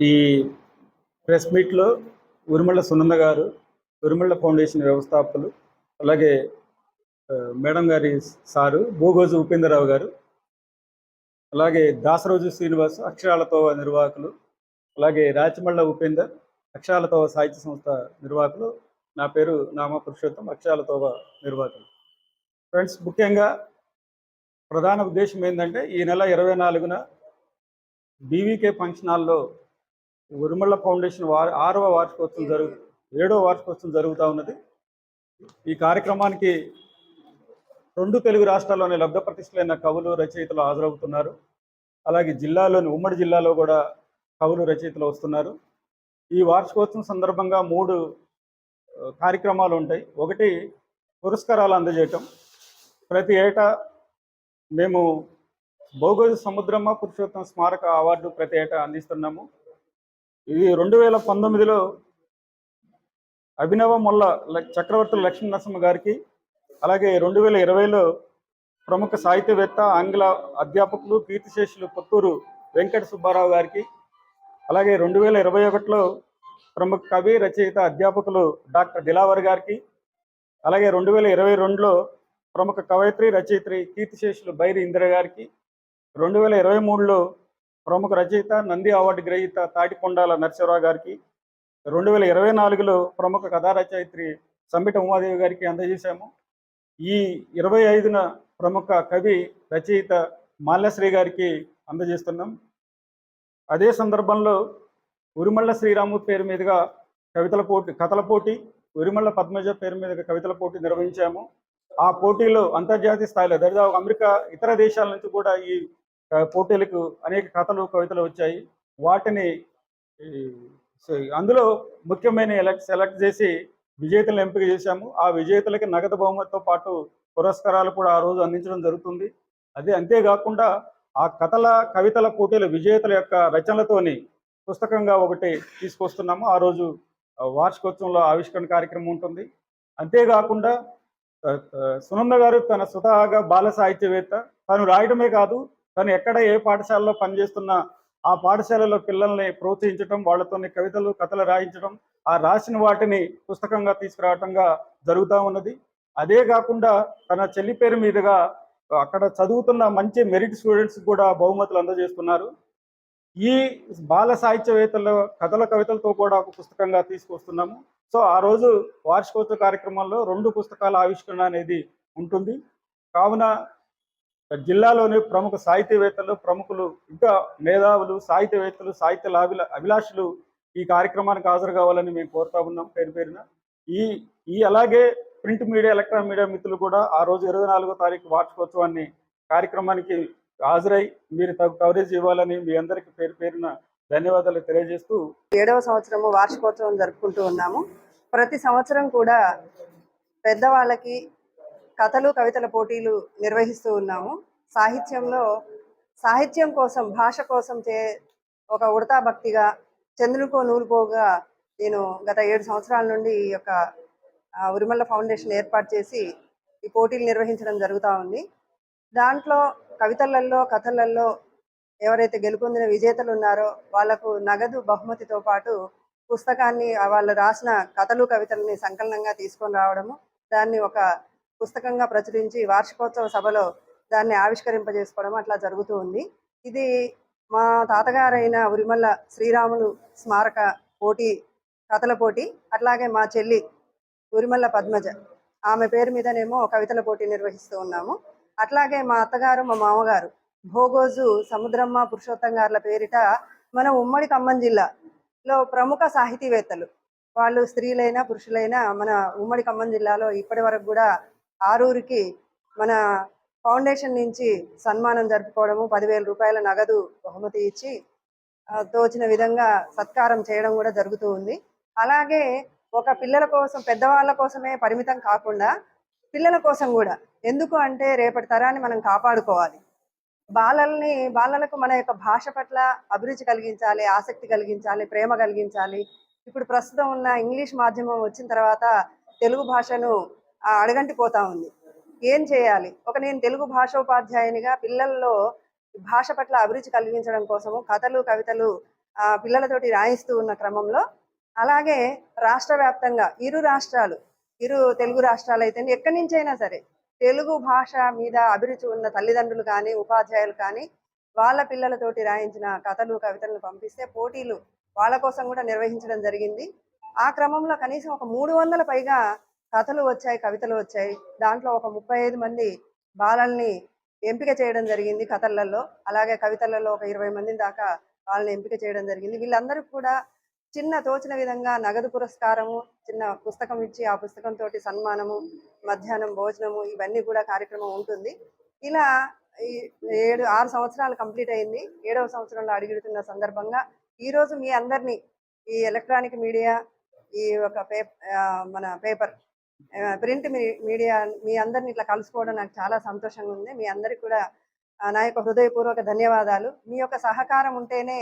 ఈ ప్రెస్ మీట్లో ఉరిమళ్ళ సునంద గారు ఉరిమళ్ళ ఫౌండేషన్ వ్యవస్థాపకులు అలాగే మేడం గారి సారు భూగోజు ఉపేంద్రరావు గారు అలాగే దాసరోజు శ్రీనివాస్ అక్షరాలతో నిర్వాహకులు అలాగే రాచమళ్ళ ఉపేందర్ అక్షరాలతో సాహిత్య సంస్థ నిర్వాహకులు నా పేరు నామ పురుషోత్తం అక్షరాలతో నిర్వాహకులు. ఫ్రెండ్స్ ముఖ్యంగా ప్రధాన ఉద్దేశం ఏంటంటే ఈ నెల ఇరవై నాలుగున బీవీకే ఫంక్షన్ హాల్లో ఉరుమళ్ళ ఫౌండేషన్ వార ఆరవ వార్షికోత్సవం జరుగు ఏడవ వార్షికోత్సవం జరుగుతూ ఉన్నది. ఈ కార్యక్రమానికి రెండు తెలుగు రాష్ట్రాల్లోని లబ్ధ ప్రతిష్టలైన కవులు రచయితలు హాజరవుతున్నారు. అలాగే జిల్లాలోని ఉమ్మడి జిల్లాలో కూడా కవులు రచయితలు వస్తున్నారు. ఈ వార్షికోత్సవం సందర్భంగా మూడు కార్యక్రమాలు ఉంటాయి. ఒకటి పురస్కారాలు అందజేయటం. ప్రతి ఏటా మేము భౌగోళిక సముద్రమ్మ పురుషోత్తమ స్మారక అవార్డు ప్రతి ఏటా అందిస్తున్నాము. ఇది రెండు వేల పంతొమ్మిదిలో అభినవ మొల్ల చక్రవర్తి లక్ష్మీ నరసింహ గారికి అలాగే రెండు వేల ఇరవైలో ప్రముఖ సాహిత్యవేత్త ఆంగ్ల అధ్యాపకులు కీర్తిశేషులు పుత్తూరు వెంకట సుబ్బారావు గారికి అలాగే రెండు వేల ఇరవై ఒకటిలో ప్రముఖ కవి రచయిత అధ్యాపకులు డాక్టర్ దిలావర్ గారికి అలాగే రెండు వేల ఇరవై రెండులో ప్రముఖ కవయిత్రి రచయిత్రి కీర్తిశేషులు బైరి ఇందిర గారికి రెండు వేల ఇరవై మూడులో ప్రముఖ రచయిత నంది అవార్డు గ్రహీత తాటికొండాల నరసింహరావు గారికి రెండు వేల ఇరవై నాలుగులో ప్రముఖ కథా రచయిత్రి సంబిట ఉమాదేవి గారికి అందజేశాము. ఈ ఇరవై ఐదున ప్రముఖ కవి రచయిత మాల్యశ్రీ గారికి అందజేస్తున్నాం. అదే సందర్భంలో ఉరిమళ్ళ శ్రీరాము పేరు మీదుగా కవితల పోటీ కథల పోటీ ఉరిమళ్ళ పద్మజ పేరు మీద కవితల పోటీ నిర్వహించాము. ఆ పోటీలో అంతర్జాతీయ స్థాయిలో దరిదాపు అమెరికా ఇతర దేశాల నుంచి కూడా ఈ పోటీలకు అనేక కథలు కవితలు వచ్చాయి. వాటిని సో అందులో ముఖ్యమైన ఎలక్ట్ సెలెక్ట్ చేసి విజేతలను ఎంపిక చేశాము. ఆ విజేతలకి నగదు బహుమతితో పాటు పురస్కారాలు కూడా ఆ రోజు అందించడం జరుగుతుంది. అదే అంతేకాకుండా ఆ కథల కవితల పోటీల విజేతల యొక్క రచనలతోని పుస్తకంగా ఒకటి తీసుకొస్తున్నాము. ఆ రోజు వార్షికోత్సవంలో ఆవిష్కరణ కార్యక్రమం ఉంటుంది. అంతేకాకుండా సునంద గారు తన స్వతహాగా బాల సాహిత్యవేత్త. తను రాయడమే కాదు కానీ ఎక్కడ ఏ పాఠశాలలో పనిచేస్తున్నా ఆ పాఠశాలలో పిల్లల్ని ప్రోత్సహించడం వాళ్ళతోని కవితలు కథలు రాయించడం ఆ రాసిన వాటిని పుస్తకంగా తీసుకురావటంగా జరుగుతూ ఉన్నది. అదే కాకుండా తన చెల్లి పేరు మీదుగా అక్కడ చదువుతున్న మంచి మెరిట్ స్టూడెంట్స్ కూడా బహుమతులు అందజేస్తున్నారు. ఈ బాల సాహిత్యవేత్తలు కథల కవితలతో కూడా ఒక పుస్తకంగా తీసుకొస్తున్నాము. సో ఆ రోజు వార్షికోత్సవ కార్యక్రమంలో రెండు పుస్తకాల ఆవిష్కరణ అనేది ఉంటుంది. కావున జిల్లాలోని ప్రముఖ సాహిత్యవేత్తలు ప్రముఖులు ఇంకా మేధావులు సాహిత్యవేత్తలు సాహిత్య లాభిల అభిలాషులు ఈ కార్యక్రమానికి హాజరు కావాలని మేము కోరుతా ఉన్నాం పేరు పేరున. ఈ ఈ అలాగే ప్రింట్ మీడియా ఎలక్ట్రానిక్ మీడియా మిత్రులు కూడా ఆ రోజు ఇరవై నాలుగో తారీఖు వార్షికోత్సవాన్ని కార్యక్రమానికి హాజరై మీరు తగు కవరేజ్ ఇవ్వాలని మీ అందరికీ పేరు పేరున ధన్యవాదాలు తెలియజేస్తూ ఏడవ సంవత్సరము వార్షికోత్సవం జరుపుకుంటూ ఉన్నాము. ప్రతి సంవత్సరం కూడా పెద్దవాళ్ళకి కథలు కవితల పోటీలు నిర్వహిస్తూ ఉన్నాము. సాహిత్యంలో సాహిత్యం కోసం భాష కోసం చే ఒక ఉడతా భక్తిగా చంద్రునికో నూలుపోగా నేను గత ఏడు సంవత్సరాల నుండి ఈ యొక్క ఉరిమల్ల ఫౌండేషన్ ఏర్పాటు చేసి ఈ పోటీలు నిర్వహించడం జరుగుతూ ఉంది. దాంట్లో కవితలలో కథలలో ఎవరైతే గెలుపొందిన విజేతలు ఉన్నారో వాళ్ళకు నగదు బహుమతితో పాటు పుస్తకాన్ని వాళ్ళు రాసిన కథలు కవితలని సంకలనంగా తీసుకొని రావడము దాన్ని ఒక పుస్తకంగా ప్రచురించి వార్షికోత్సవ సభలో దాన్ని ఆవిష్కరింపజేసుకోవడం అట్లా జరుగుతూ ఉంది. ఇది మా తాతగారైన ఉరిమల్ల శ్రీరాములు స్మారక పోటీ కథల పోటీ అట్లాగే మా చెల్లి ఉరిమల్ల పద్మజ ఆమె పేరు మీదనేమో కవితల పోటీ నిర్వహిస్తూ ఉన్నాము. అట్లాగే మా అత్తగారు మా మామగారు భోగోజు సముద్రమ్మ పురుషోత్తం గారుల పేరిట మన ఉమ్మడి ఖమ్మం జిల్లాలో ప్రముఖ సాహితీవేత్తలు. వాళ్ళు స్త్రీలైనా పురుషులైనా మన ఉమ్మడి ఖమ్మం జిల్లాలో ఇప్పటి వరకు కూడా ఆరూరికి మన ఫౌండేషన్ నుంచి సన్మానం జరుపుకోవడము పదివేల రూపాయల నగదు బహుమతి ఇచ్చి తోచిన విధంగా సత్కారం చేయడం కూడా జరుగుతూ ఉంది. అలాగే ఒక పిల్లల కోసం పెద్దవాళ్ళ కోసమే పరిమితం కాకుండా పిల్లల కోసం కూడా. ఎందుకు అంటే రేపటి తరాన్ని మనం కాపాడుకోవాలి. బాలల్ని బాలలకు మన యొక్క భాష పట్ల అభిరుచి కలిగించాలి ఆసక్తి కలిగించాలి ప్రేమ కలిగించాలి. ఇప్పుడు ప్రస్తుతం ఉన్న ఇంగ్లీష్ మాధ్యమం వచ్చిన తర్వాత తెలుగు భాషను అడగంటిపోతా ఉంది. ఏం చేయాలి? ఒక నేను తెలుగు భాషోపాధ్యాయునిగా పిల్లల్లో భాష పట్ల అభిరుచి కలిగించడం కోసము కథలు కవితలు పిల్లలతోటి రాయిస్తూ ఉన్న క్రమంలో అలాగే రాష్ట్ర వ్యాప్తంగా ఇరు రాష్ట్రాలు ఇరు తెలుగు రాష్ట్రాలు అయితే ఎక్కడి నుంచైనా సరే తెలుగు భాష మీద అభిరుచి ఉన్న తల్లిదండ్రులు కానీ ఉపాధ్యాయులు కానీ వాళ్ళ పిల్లలతోటి రాయించిన కథలు కవితలను పంపిస్తే పోటీలు వాళ్ళ కోసం కూడా నిర్వహించడం జరిగింది. ఆ క్రమంలో కనీసం ఒక మూడు వందల పైగా కథలు వచ్చాయి కవితలు వచ్చాయి. దాంట్లో ఒక ముప్పై ఐదు మంది బాలల్ని ఎంపిక చేయడం జరిగింది కథలలో. అలాగే కవితలలో ఒక ఇరవై మంది దాకా వాళ్ళని ఎంపిక చేయడం జరిగింది. వీళ్ళందరూ కూడా చిన్న తోచిన విధంగా నగదు పురస్కారము చిన్న పుస్తకం ఇచ్చి ఆ పుస్తకం తోటి సన్మానము మధ్యాహ్నం భోజనము ఇవన్నీ కూడా కార్యక్రమం ఉంటుంది. ఇలా ఈ ఏడు ఆరు సంవత్సరాలు కంప్లీట్ అయింది. ఏడవ సంవత్సరంలో అడుగుతున్న సందర్భంగా ఈరోజు మీ అందరినీ ఈ ఎలక్ట్రానిక్ మీడియా ఈ ఒక పేపర్ మన పేపర్ ప్రింట్ మీడియా మీ అందరిని ఇట్లా కలుసుకోవడం నాకు చాలా సంతోషంగా ఉంది. మీ అందరికి కూడా నా యొక్క హృదయపూర్వక ధన్యవాదాలు. మీ యొక్క సహకారం ఉంటేనే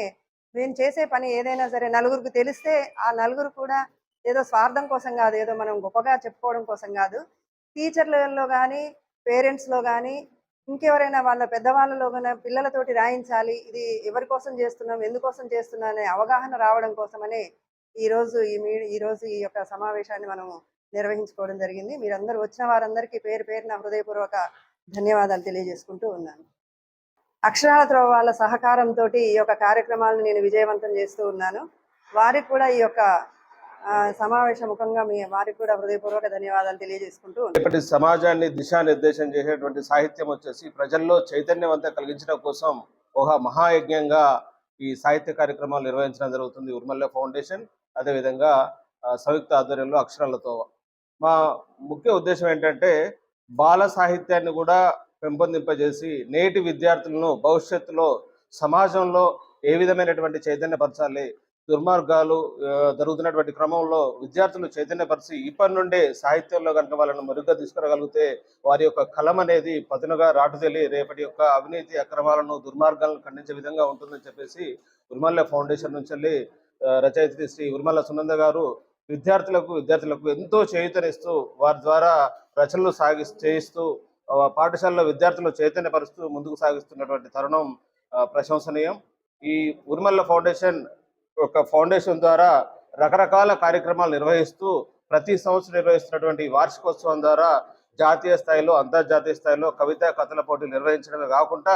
మేము చేసే పని ఏదైనా సరే నలుగురికి తెలిస్తే ఆ నలుగురు కూడా ఏదో స్వార్థం కోసం కాదు ఏదో మనం గొప్పగా చెప్పుకోవడం కోసం కాదు. టీచర్లలో కానీ పేరెంట్స్లో కానీ ఇంకెవరైనా వాళ్ళ పెద్దవాళ్ళలో కానీ పిల్లలతోటి రాయించాలి ఇది ఎవరి కోసం చేస్తున్నాం ఎందుకోసం చేస్తున్నాం అనే అవగాహన రావడం కోసమనే ఈ రోజు ఈ మీ ఈ రోజు ఈ యొక్క సమావేశాన్ని మనం నిర్వహించుకోవడం జరిగింది. మీరందరూ వచ్చిన వారందరికీ పేరు పేరున హృదయపూర్వక ధన్యవాదాలు తెలియజేసుకుంటూ ఉన్నాను. అక్షరాల త్రోవ వాళ్ళ సహకారంతో ఈ యొక్క కార్యక్రమాలను నేను విజయవంతం చేస్తూ ఉన్నాను. వారికి కూడా ఈ యొక్క సమావేశ ముఖంగా మీ వారికి కూడా హృదయపూర్వక ధన్యవాదాలు తెలియజేసుకుంటూ ఇప్పటి సమాజాన్ని దిశానిర్దేశం చేసేటువంటి సాహిత్యం వచ్చేసి ప్రజల్లో చైతన్యవంతం కలిగించడం కోసం ఒక మహాయజ్ఞంగా ఈ సాహిత్య కార్యక్రమాలు నిర్వహించడం జరుగుతుంది. ఉర్మల్ల ఫౌండేషన్ అదేవిధంగా సంయుక్త ఆధ్వర్యంలో అక్షరాలతో మా ముఖ్య ఉద్దేశం ఏంటంటే బాల సాహిత్యాన్ని కూడా పెంపొందింపజేసి నేటి విద్యార్థులను భవిష్యత్తులో సమాజంలో ఏ విధమైనటువంటి చైతన్యపరచాలి దుర్మార్గాలు జరుగుతున్నటువంటి క్రమంలో విద్యార్థులు చైతన్యపరిచి ఇప్పటి నుండే సాహిత్యంలో కనుక వాళ్ళను మెరుగ్గా తీసుకురాగలిగితే వారి యొక్క కలం అనేది పదునుగా రాటుదేలి రేపటి యొక్క అవినీతి అక్రమాలను దుర్మార్గాలను ఖండించే విధంగా ఉంటుందని చెప్పేసి ఉర్మల్ల ఫౌండేషన్ నుంచి వెళ్ళి రచయిత రచయిత్రి శ్రీ ఉర్మల్ల సునంద గారు విద్యార్థులకు విద్యార్థులకు ఎంతో చేయూతనిస్తూ వారి ద్వారా రచనలు సాగి చేయిస్తూ పాఠశాలలో విద్యార్థులు చైతన్యపరుస్తూ ముందుకు సాగిస్తున్నటువంటి తరుణం ప్రశంసనీయం. ఈ ఉర్మల్ల ఫౌండేషన్ ఒక ఫౌండేషన్ ద్వారా రకరకాల కార్యక్రమాలు నిర్వహిస్తూ ప్రతి సంవత్సరం నిర్వహిస్తున్నటువంటి వార్షికోత్సవం ద్వారా జాతీయ స్థాయిలో అంతర్జాతీయ స్థాయిలో కవితా కథల పోటీలు నిర్వహించడమే కాకుండా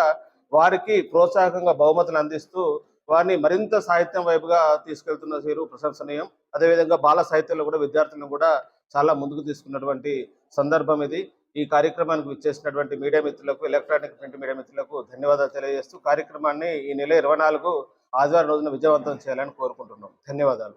వారికి ప్రోత్సాహకంగా బహుమతులు అందిస్తూ వారిని మరింత సాహిత్యం వైపుగా తీసుకెళ్తున్న తీరు ప్రశంసనీయం. అదేవిధంగా బాల సాహిత్యంలో కూడా విద్యార్థులను కూడా చాలా ముందుకు తీసుకున్నటువంటి సందర్భం ఇది. ఈ కార్యక్రమానికి విచ్చేసినటువంటి మీడియా మిత్రులకు ఎలక్ట్రానిక్ ప్రింట్ మీడియా మిత్రులకు ధన్యవాదాలు తెలియజేస్తూ కార్యక్రమాన్ని ఈ నెల ఇరవై నాలుగు ఆదివారం రోజున విజయవంతం చేయాలని కోరుకుంటున్నాం. ధన్యవాదాలు.